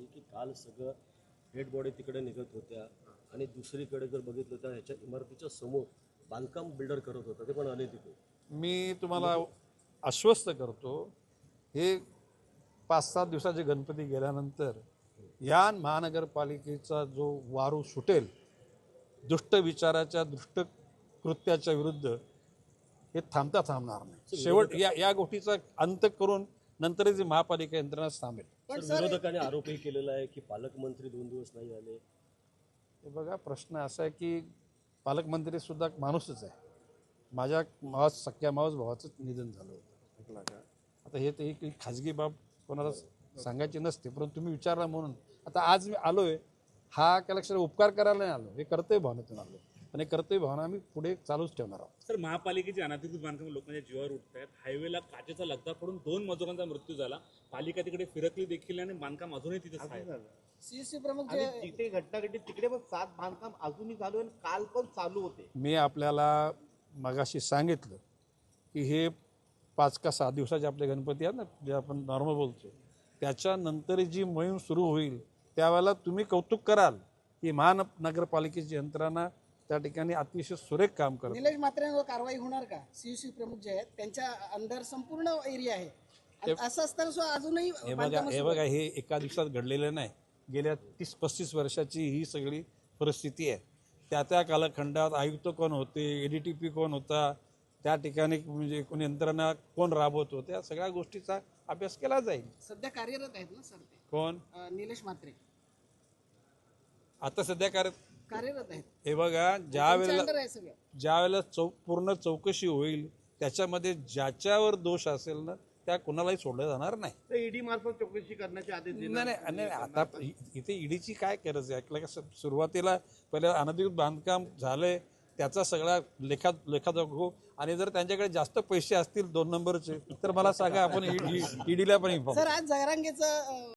अशी की काल सगळं डेड बॉडी तिकडे निघत होत्या आणि दुसरीकडे जर बघितलं तर ह्याच्या इमारतीच्या समोर बांधकाम बिल्डर करत होता. ते पण अनधिकृत मी तुम्हाला आश्वस्त करतो हे पाच सात दिवसाचे गणपती गेल्यानंतर या महानगरपालिकेचा जो वारू सुटेल दुष्ट विचाराच्या दुष्ट कृत्याच्या विरुद्ध हे थांबता थांबणार नाही. शेवट या या गोष्टीचा अंत करून नंतरच ही महापालिका यंत्रणा थांबेल. सर, विरोधकाने आरोपही केलेला आहे की पालकमंत्री दोन दिवस नाही आले? हे बघा प्रश्न असा आहे की पालकमंत्री सुद्धा माणूसच आहे. माझ्या मावस सख्या मावस भावाचं निधन झालं होतं. ऐकला का आता हे तर एक एक खाजगी बाब कोणाला सांगायची नसते परंतु तुम्ही विचारला म्हणून. आता आज मी आलोय हा काय लक्षात उपकार करायला नाही आलो हे कर्तव्य भावनेतून आलो आणि हे कर्तव्य भावना आम्ही पुढे चालूच ठेवणार आहोत. सर महापालिकेची अनधिकृत बांधकाम लोकांच्या जीवावर उठत आहेत हायवेला काचेचा लगदा पडून दोन मजुरांचा मृत्यू झाला. पालिका तिकडे फिरकली देखील आणि बांधकाम अजूनही तिथेच आहे. सीएससी प्रमुख आणि जिथे घटना घडली तिकडे पण सात बांधकाम अजूनही चालू आहे आणि काल पण चालू होते. मी आपल्याला मगाशी सांगितलं की हे पाच का सहा दिवसाचे आपले गणपती आहेत ना जे आपण नॉर्मल बोलतो त्याच्यानंतर जी मोहीम सुरू होईल त्यावेळेला तुम्ही कौतुक कराल की महानगरपालिकेची यंत्रणा त्या ठिकाणी अतिशय सुरेख काम करते निलेश म्हात्रेंवर कारवाई होणार का? सीएससी प्रमुख जे आहेत त्यांच्या अंडर संपूर्ण एरिया आहे. आणि असं असताना सुद्धा अजूनही हे बघा बांधकामं हे सुरू बघा हे एका दिवसात घडलेलं नाही. गेल्या तीस पस्तीस वर्षाची ही सगळी परिस्थिती आहे. त्या त्या कालखंडात आयुक्त कोण होते एडीटीपी कोण होता त्या ठिकाणी म्हणजे एकूण यंत्रणा कोण राबवत होत्या सगळ्या गोष्टीचा अभ्यास केला जाईल. आहेत. सध्या कार्यरत आहेत ना सर ते? कोण? अं, निलेश म्हात्रे. आता सध्या काय कार्यरत आहेत. हे बघा ज्या वेळेला अंडर आहे सगळं. ज्या वेळेला चौ पूर्ण चौकशी होईल त्याच्यामध्ये ज्याच्यावर दोष असेल ना त्या कुणालाही सोडलं जाणार नाही. तर ईडी मार्फत चौकशी करण्याचे आदेश नाही दिले नाही नाही, आता इ- इथे ईडीची काय गरज आहे? सुरुवातीला पहिले अनधिकृत बांधकाम झालंय त्याचा सगळा लेखा लेखाजोखो आणि जर त्यांच्याकडे जास्त पैसे असतील दोन नंबरचे तर मला सांगा आपण ईडीला पण inform. सर आज जयरांगेचं अं,